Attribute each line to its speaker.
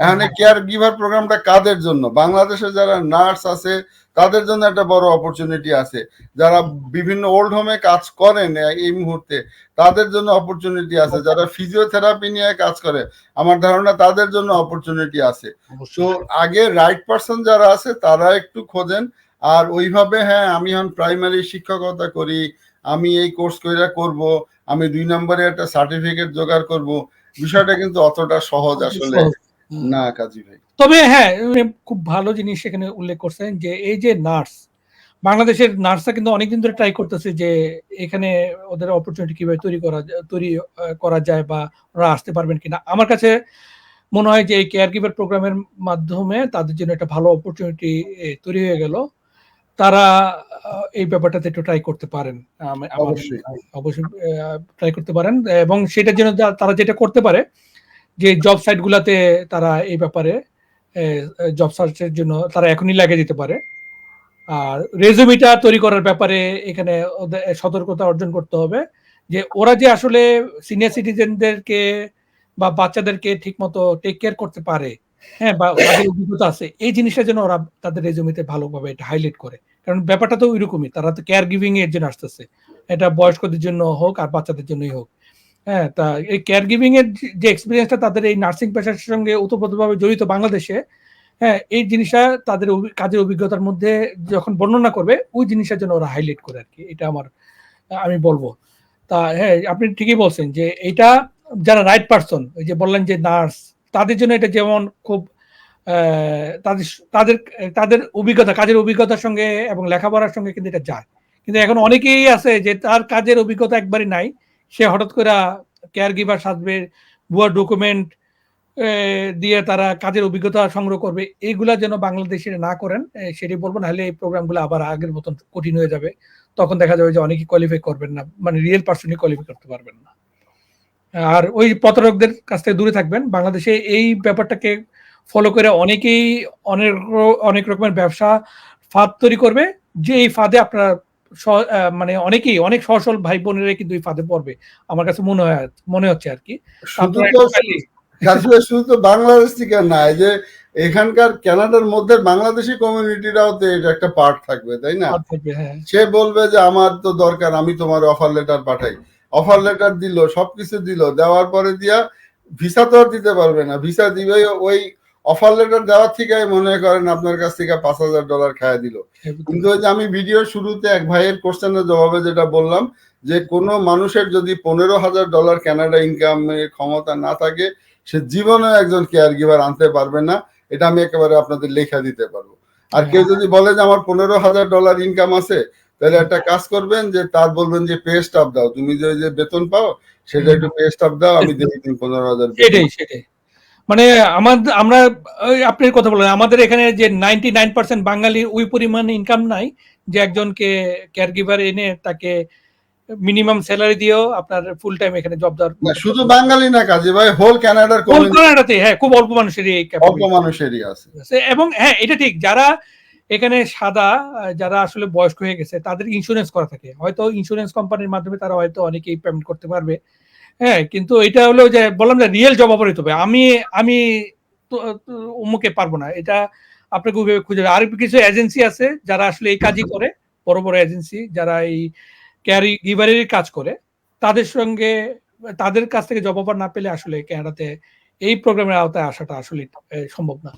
Speaker 1: এখানে care giver প্রোগ্রামটা কাদের জন্য? বাংলাদেশে যারা নার্স আছে তাদের জন্য একটা বড় অপরচুনিটি আছে। যারা বিভিন্ন ওল্ড হোমে কাজ করেন এই মুহূর্তে তাদের জন্য অপরচুনিটি আছে। যারা ফিজিওথেরাপি নিয়ে কাজ করে আমার ধারণা তাদের জন্য অপরচুনিটি আছে। তো আগে রাইট পারসন যারা আছে তারা একটু খোঁজেন। আর ওইভাবে হ্যাঁ আমি এখন প্রাইমারি শিক্ষকতা করি আমি এই কোর্স কইরা করব আমি দুই নম্বরে একটা সার্টিফিকেট জোগাড় করব। বিষয়টা কিন্তু অতটা সহজ আসলে। না কাজী ভাই।
Speaker 2: তবে হ্যাঁ খুব ভালো জিনিস এখানে উল্লেখ করছেন যে এই যে নার্স বাংলাদেশের নার্সরা কিন্তু অনেকদিন ধরে ট্রাই করতেছে যে এখানে ওদের অপরচুনিটি কীভাবে তৈরি করা যায়- তৈরি করা যায় বা ওরা আসতে পারবেন কিনা। আমার কাছে মনে হয় যে এই কেয়ার গিভার প্রোগ্রামের মাধ্যমে তাদের জন্য একটা ভালো অপরচুনিটি তৈরি হয়ে গেল। তারা এই ব্যাপারটাতে একটু ট্রাই করতে পারেন।
Speaker 1: অবশ্যই।
Speaker 2: অবশ্যই ট্রাই করতে পারেন এবং সেটার জন্য তারা যেটা করতে পারে যে জব সাইট গুলাতে তারা এই ব্যাপারে জব সার্চের জন্য তারা এখনই লাগিয়ে দিতে পারে। আর রেজুমিটা তৈরি করার ব্যাপারে এখানে সতর্কতা অর্জন করতে হবে যে ওরা যে আসলে সিনিয়র সিটিজেনদেরকে বা বাচ্চাদেরকে ঠিকমতো টেক কেয়ার করতে পারে হ্যাঁ বা তাদের অভিজ্ঞতা আছে, এই জিনিসটা যেন ওরা তাদের রেজুমিতে ভালোভাবে এটা হাইলাইট করে। কারণ ব্যাপারটা তো ওইরকমই, তারা তো কেয়ার গিভিং এর জন্য আসতেছে। এটা বয়স্কদের জন্য হোক আর বাচ্চাদের জন্যই হোক। হ্যাঁ তা এই কেয়ার গিভিং এর যে- এক্সপিরিয়েন্সটা তাদের এই নার্সিং পেশার সঙ্গে ওতপ্রোতভাবে জড়িত বাংলাদেশে হ্যাঁ এই জিনিসটা তাদের কাজের অভিজ্ঞতার মধ্যে যখন বর্ণনা করবে, ওই জিনিসটার জন্য ওরা হাইলাইট করে আর কি এটা আমার, আমি বলব। তা হ্যাঁ আপনি ঠিকই বলছেন যে এটা যারা রাইট পারসন ওই যে বললেন যে নার্স তাদের জন্য এটা যেমন খুব তাদের তাদের তাদের অভিজ্ঞতা, কাজের অভিজ্ঞতার সঙ্গে এবং লেখাপড়ার সঙ্গে কিন্তু এটা যায়। কিন্তু এখন অনেকেই আছে যে তার কাজের অভিজ্ঞতা একবারই নাই সে হঠাৎ করে কেয়ার গিভার সাজবে, ভুয়া ডকুমেন্ট দিয়ে তারা কাজের অভিজ্ঞতা সংগ্রহ করবে। এইগুলা যেন বাংলাদেশে না করেন সেটি বলব, নাহলে এই প্রোগ্রামগুলো আবার আগের মতন কঠিন হয়ে যাবে। তখন দেখা যাবে যে অনেকে কোয়ালিফাই করবেন না মানে রিয়েল পার্সনই কোয়ালিফাই করতে পারবেন না। আর ওই প্রতারকদের কাছ থেকে দূরে থাকবেন। বাংলাদেশে এই ব্যাপারটাকে ফলো করে অনেকেই অনেক অনেক রকমের ব্যবসা ফাঁদ তৈরি করবে। যে এই ফাঁদে আপনার মানে অনেকেই অনেক সহসল ভাই বোনেরা কিন্তু এই ফাঁদে পড়বে আমার কাছে মনে হয় মনে হচ্ছে আর কি।
Speaker 1: শুধু তো বাংলাদেশ থেকে না যে এখানকার কানাডার মধ্যে বাংলাদেশি কমিউনিটিরাও তো এটা একটা পার্ট থাকবে তাই না?
Speaker 2: হ্যাঁ।
Speaker 1: সে বলবে যে আমার তো দরকার আমি তোমার অফার লেটার পাঠাই। অফার লেটার দিল সবকিছু দিল দেওয়ার পরে দিয়া ভিসা তো আর দিতে পারবে না। ভিসা দিবে ওই অফার লেটার দেওয়ার থেকে মনে করেন আপনার কাছ থেকে পাঁচ হাজার ডলার খায় দিল। কিন্তু ওই যে আমি ভিডিও শুরুতে এক ভাইয়ের কোশ্চেনের জবাবে যেটা বললাম যে কোনো মানুষের যদি পনেরো হাজার ডলার কানাডা ইনকামের ক্ষমতা না থাকে সে জীবনে একজন কেয়ার গিভার আনতে পারবে না। এটা আমি একেবারে আপনাদের লেখা দিতে পারব। আর কেউ যদি বলে যে আমার পনেরো হাজার ডলার ইনকাম আছে তাহলে একটা কাজ করবেন যে তার বলবেন যে পে স্টাফ দাও। তুমি যে যে বেতন পাও সেটা একটু পে স্টাফ দাও আমি দেখি তুমি পনেরো হাজার
Speaker 2: সেটাই সেটাই। মানে আমাদের আমরা ওই আপনার কথা বলেন আমাদের এখানে যে নাইনটি নাইন পার্সেন্ট বাঙালির ওই পরিমাণ ইনকাম নাই যে একজনকে কেয়ার গিভার এনে তাকে মিনিমাম স্যালারি দিয়েও আপনার ফুল টাইম এখানে জব দেওয়ার
Speaker 1: না শুধু বাঙালি না কাজে ভাই হোল কানাডার
Speaker 2: কোন কানাডাতে হ্যাঁ খুব অল্প মানুষেরই এই
Speaker 1: অল্প মানুষেরই আছে।
Speaker 2: এবং হ্যাঁ এটা ঠিক যারা এখানে সাদা যারা আসলে বয়স্ক হয়ে গেছে তাদের ইন্স্যুরেন্স করা থাকে। হয়তো ইন্স্যুরেন্স কোম্পানির মাধ্যমে তারা হয়তো অনেকেই পেমেন্ট করতে পারবে। হ্যাঁ কিন্তু এটা হলো যে বললাম যে রিয়েল জব অপারেট হবে। আমি আমি অমুকে পারব না। এটা আপনাকে ওইভাবে খুঁজে আর কিছু এজেন্সি আছে যারা আসলে এই কাজই করে, বড় বড় এজেন্সি যারা এই ক্যারি গিভারের কাজ করে। তাদের সঙ্গে, তাদের কাছ থেকে জব অফার না পেলে আসলে ক্যানাডাতে এই প্রোগ্রামের আওতায় আসাটা আসলে সম্ভব না।